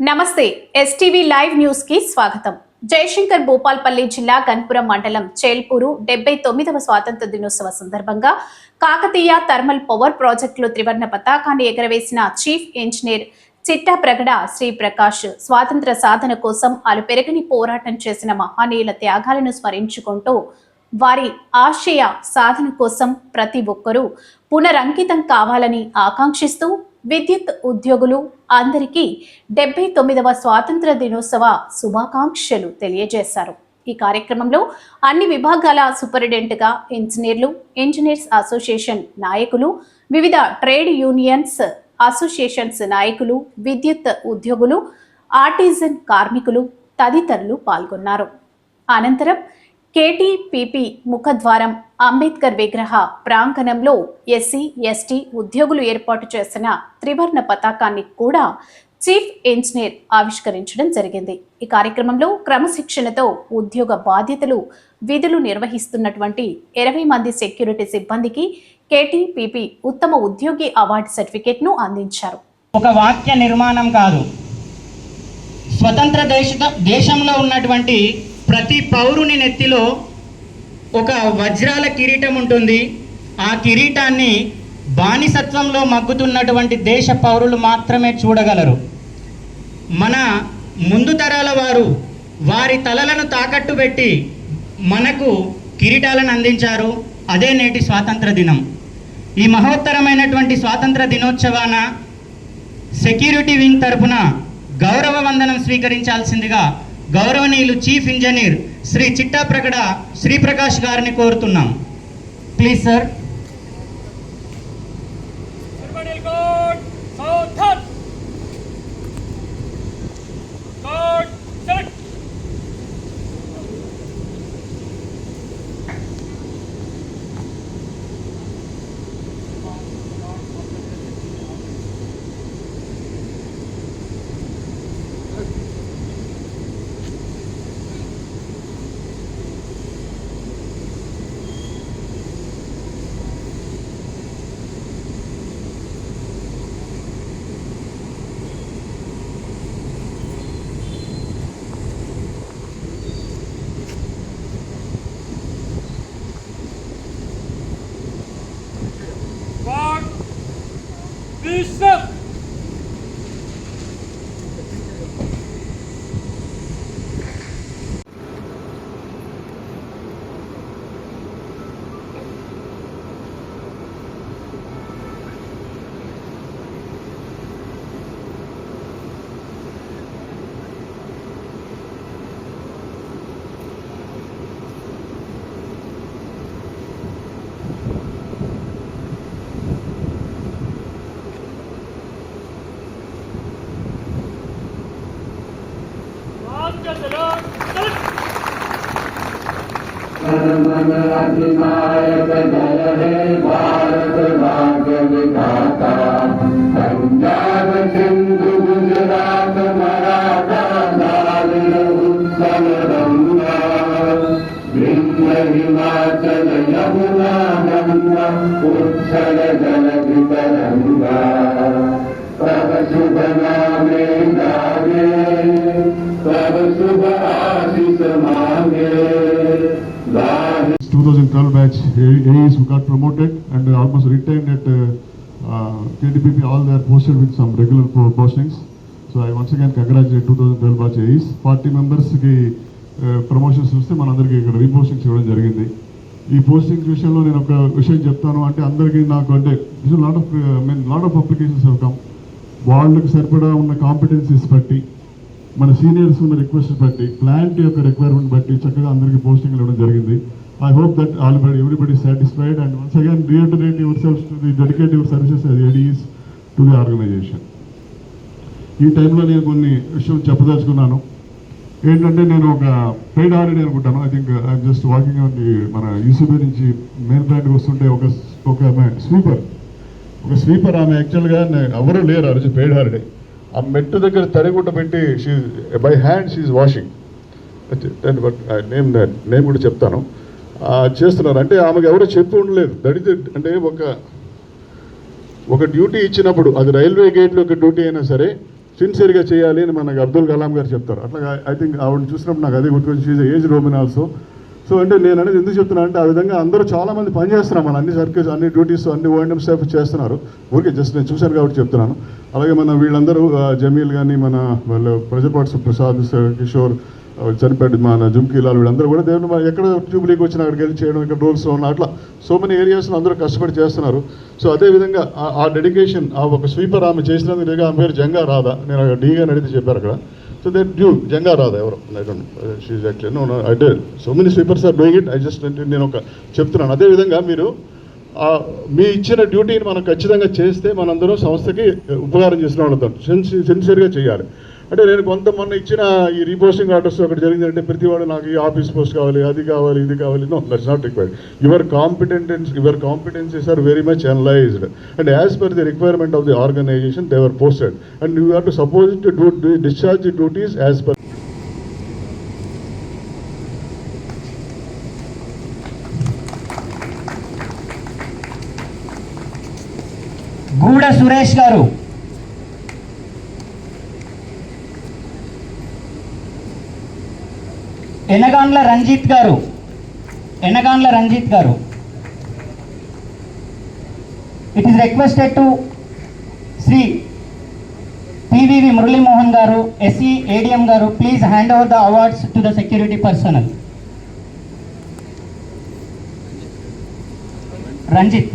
నమస్తే STV live న్యూస్కి స్వాగతం. జయశంకర్ భూపాల్పల్లి జిల్లా గన్పురం మండలం చేల్పూరు డెబ్బై తొమ్మిదవ స్వాతంత్ర దినోత్సవ సందర్భంగా కాకతీయ థర్మల్ పవర్ ప్రాజెక్టులో త్రివర్ణ పతాకాన్ని ఎగరవేసిన చీఫ్ ఇంజనీర్ చిట్టా ప్రగడ శ్రీ ప్రకాష్ స్వాతంత్ర సాధన కోసం అలుపెరగని పోరాటం చేసిన మహానీయుల త్యాగాలను స్మరించుకుంటూ వారి ఆశయ సాధన కోసం ప్రతి ఒక్కరూ పునరంకితం కావాలని ఆకాంక్షిస్తూ విద్యుత్ ఉద్యోగులు అందరికీ డెబ్బై తొమ్మిదవ స్వాతంత్ర దినోత్సవ శుభాకాంక్షలు తెలియజేశారు. ఈ కార్యక్రమంలో అన్ని విభాగాల సూపరింటెండెంట్గా ఇంజనీర్లు ఇంజనీర్స్ అసోసియేషన్ నాయకులు వివిధ ట్రేడ్ యూనియన్స్ అసోసియేషన్స్ నాయకులు విద్యుత్ ఉద్యోగులు ఆర్టిజన్ కార్మికులు తదితరులు పాల్గొన్నారు. అనంతరం కేటీపీపీ ముఖద్వారం అంబేద్కర్ విగ్రహ ప్రాంగణంలో ఎస్సీ ఎస్టీ ఉద్యోగులు ఏర్పాటు చేసిన త్రివర్ణ పతాకాన్ని కూడా చీఫ్ ఇంజనీర్ ఆవిష్కరించడం జరిగింది. ఈ కార్యక్రమంలో క్రమశిక్షణతో ఉద్యోగ బాధ్యతలు విధులు నిర్వహిస్తున్నటువంటి ఇరవై మంది సెక్యూరిటీ సిబ్బందికి కేటీపీపీ ఉత్తమ ఉద్యోగి అవార్డు సర్టిఫికేట్ను అందించారు. ఒక వాక్య నిర్మాణం కాదు. స్వతంత్ర దేశ దేశంలో ఉన్నటువంటి ప్రతి పౌరుని నెత్తిలో ఒక వజ్రాల కిరీటం ఉంటుంది. ఆ కిరీటాన్ని బానిసత్వంలో మగ్గుతున్నటువంటి దేశ పౌరులు మాత్రమే చూడగలరు. మన ముందు తరాల వారు వారి తలలను తాకట్టు పెట్టి మనకు కిరీటాలను అందించారు. అదే నేటి స్వాతంత్ర దినం. ఈ మహోత్తరమైనటువంటి స్వాతంత్ర దినోత్సవాన సెక్యూరిటీ వింగ్ తరపున గౌరవ వందనం స్వీకరించాల్సిందిగా గౌరవనీయులు చీఫ్ ఇంజనీర్ శ్రీ చిట్టాప్రగడ శ్రీప్రకాష్ గారిని కోరుతున్నాం. ప్లీజ్ సార్ अधिनायक जय हे भारत भाग्य विधाता पंजाब सिंधु गुजरात मराठा द्राविड उत्कल गंगा विंध्य हिमाचल यमुना गंगा उत्कल जल वितरंगा batch AEs who got promoted and almost retained at uh, uh, KTPP, all they are posted with some regular po- postings. So I once again congratulate 2012 batch AEs. 40 members కి uh, promotions చూస్తే మనందరికీ ఇక్కడ రీపోస్టింగ్స్ ఇవ్వడం జరిగింది ఈ postings విషయంలో నేను ఒక విషయం చెప్తాను అంటే అందరికీ నాకు అంటే lot of mean lot of applications అవుతాం వాళ్ళకి సరిపడా ఉన్న కాంపిటెన్సీస్ బట్టి మన సీనియర్స్ ఉన్న రిక్వెస్ట్ బట్టి ప్లాంట్ యొక్క రిక్వైర్మెంట్ బట్టి చక్కగా అందరికీ పోస్టింగ్ ఇవ్వడం జరిగింది I hope that all everybody satisfied and once again reiterate yourself to the dedicate your services ADs to the organisation ఈ టైంలో నేను కొన్ని విషయం చెప్పదలుచుకున్నాను. ఏంటంటే నేను ఒక పెయిడ్ హాలిడే అనుకుంటాను. I think I'm just walking on the మన యూసీబీ నుంచి మెయిన్ ప్లాంట్కి వస్తుంటే ఒక ఒక ఆమె స్వీపర్ ఒక స్వీపర్ ఆమె యాక్చువల్గా ఎవరు లేరు ఆ రోజు పెయిడ్ హాలిడే ఆ మెట్టు దగ్గర తడిగుడ్డ పెట్టి she by hand she washing but name name కూడా చెప్తాను. చేస్తున్నారు. అంటే ఆమెకు ఎవరో చెప్పి ఉండలేదు. దళిత అంటే ఒక ఒక డ్యూటీ ఇచ్చినప్పుడు అది రైల్వే గేట్లో ఒక డ్యూటీ అయినా సరే సిన్సియర్గా చేయాలి అని మనకు అబ్దుల్ కలాం గారు చెప్తారు. అట్లా ఐ థింక్ ఆవిడ చూసినప్పుడు నాకు అదే గుర్తుకొచ్చి she's age roaming also so అంటే నేను అనేది ఎందుకు చెప్తున్నా అంటే ఆ విధంగా అందరూ చాలామంది పనిచేస్తున్నాం మన అన్ని సర్కిల్స్ అన్ని డ్యూటీస్ అన్ని ఓఎంఎం స్టాఫ్ చేస్తున్నారు. ఊరికే జస్ట్ నేను చూశాను కాబట్టి చెప్తున్నాను. అలాగే మన వీళ్ళందరూ జమీల్ కానీ మన వాళ్ళు ప్రజపాట్స్ ప్రసాద్ కిషోర్ ఆ, చనిపోయాడు మన జుమ్కీలాల్ వీళ్ళందరూ కూడా దేవుని మన ఎక్కడ జూబ్లీకి వచ్చిన అక్కడికి వెళ్ళి చేయడం ఇక్కడ రోల్స్లో ఉన్న అట్లా సో మెనీ ఏరియాస్లో అందరూ కష్టపడి చేస్తున్నారు. సో అదేవిధంగా ఆ- ఆ డెడికేషన్ ఆ ఒక స్వీపర్ ఆమె చేసినందుకు లేక ఆమె పేరు జంగా రాదా నేను డీగా అడిగితే చెప్పారు అక్కడ. సో దే డ్యూ జంగా రాదా ఎవరు? షీజ్ యాక్చువల్లీ నో అంటే so many sweepers are doing it I just నేను ఒక చెప్తున్నాను. అదేవిధంగా మీరు మీ ఇచ్చిన డ్యూటీని మనం ఖచ్చితంగా చేస్తే మనందరం సంస్థకి ఉపకారం చేసిన వాళ్ళతో సిన్సియర్గా చేయాలి. అంటే నేను కొంత మొన్న ఇచ్చిన ఈ రీపోస్టింగ్ ఆర్డర్స్ ఒకటి జరిగిందంటే ప్రతి వాడు నాకు ఈ ఆఫీస్ పోస్ట్ కావాలి అది కావాలి ఇది కావాలి. No that's not required your competence your competencies are very much analysed and as per the requirement of the organisation they are posted and you have to suppose to do discharge the duties as per Guda Suresh గారు ఎనగాండ్ల రంజిత్ గారు. ఎనగాండ్ల రంజిత్ గారు. It is requested to Sri PVV Muralimohan గారు SE ADM గారు please hand over the awards to the security personnel Ranjith.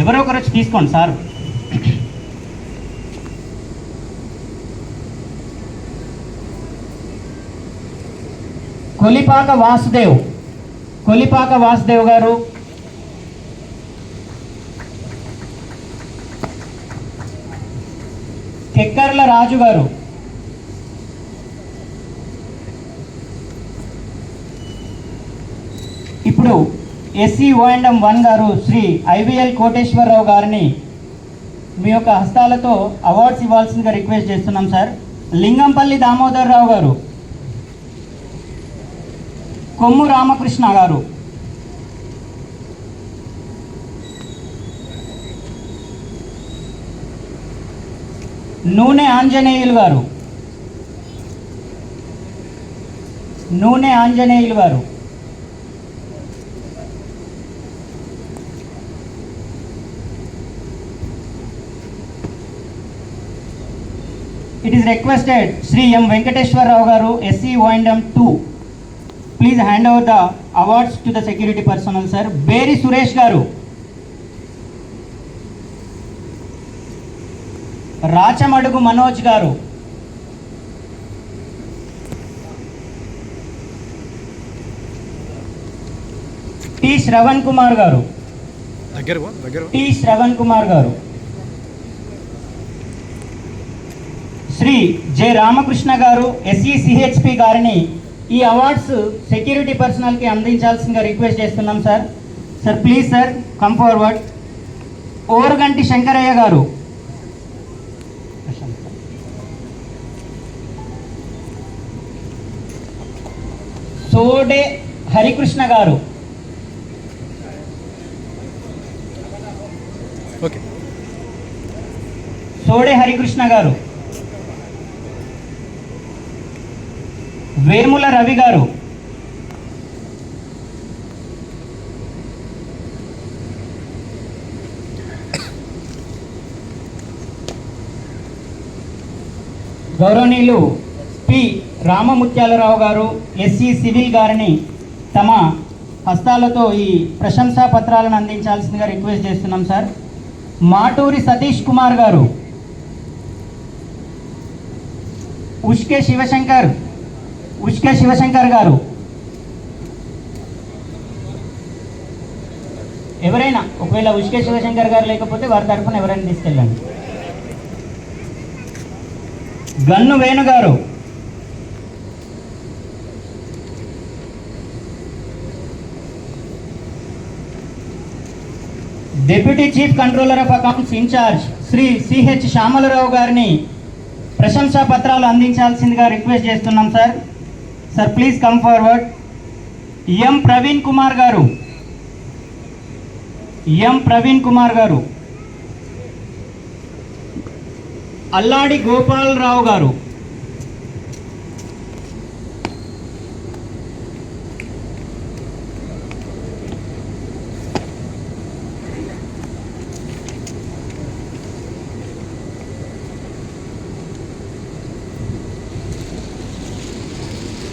ఎవరో ఒకరు తీసుకోండి sir. Kolipaka Vasudev. Kolipaka Vasudev garu. Kekkarla రాజు గారు. ఇప్పుడు ఎస్సీ ఓఎండ్ఎం వన్ గారు శ్రీ ఐవీఎల్ కోటేశ్వరరావు గారిని మీ యొక్క హస్తాలతో అవార్డ్స్ ఇవ్వాల్సిందిగా రిక్వెస్ట్ చేస్తున్నాం సార్. లింగంపల్లి దామోదర్ రావు గారు. కొమ్ము రామకృష్ణ గారు. Nune Anjaneyulu garu. Nune Anjaneyulu garu. It is requested Shri M Venkateswara Rao garu SC O and M to please hand over the awards to the security personnel sir. Beri Suresh garu. Rachamadugu Manoj గారు. T. Shravan Kumar గారు. T. Shravan Kumar గారు. Shri J. Ramakrishna గారు SE CHP గారిని ఈ awards security పర్సనల్కి అందించాల్సిందిగా request చేస్తున్నాం sir. Sir please sir come forward Oruganti Shankaraiah garu. Sode Harikrishna గారు. సోడే హరికృష్ణ గారు. వేముల రవి గారు. గౌరవనీయులు పి. రామముత్యాలరావు గారు ఎస్సి సివిల్ గారిని తమ హస్తాలతో ఈ ప్రశంసా పత్రాలను అందించాల్సిందిగా రిక్వెస్ట్ చేస్తున్నాం సార్. మాటూరి సతీష్ కుమార్ గారు ఉష్కే శివశంకర్ ఉష్క శివశంకర్ గారు. ఎవరైనా ఒకవేళ ఉష్కే శివశంకర్ గారు లేకపోతే వారి తరఫున ఎవరైనా తీసుకెళ్ళండి. Gannu Venu garu. Deputy chief controller of accounts in charge Shri CH Shyamala Rao గారిని ప్రశంసా పత్రాలు అందించాల్సిందిగా రిక్వెస్ట్ చేస్తున్నాం sir. Sir please come forward M Praveen Kumar garu. M Praveen Kumar గారు. అల్లాడి గోపాలరావు గారు.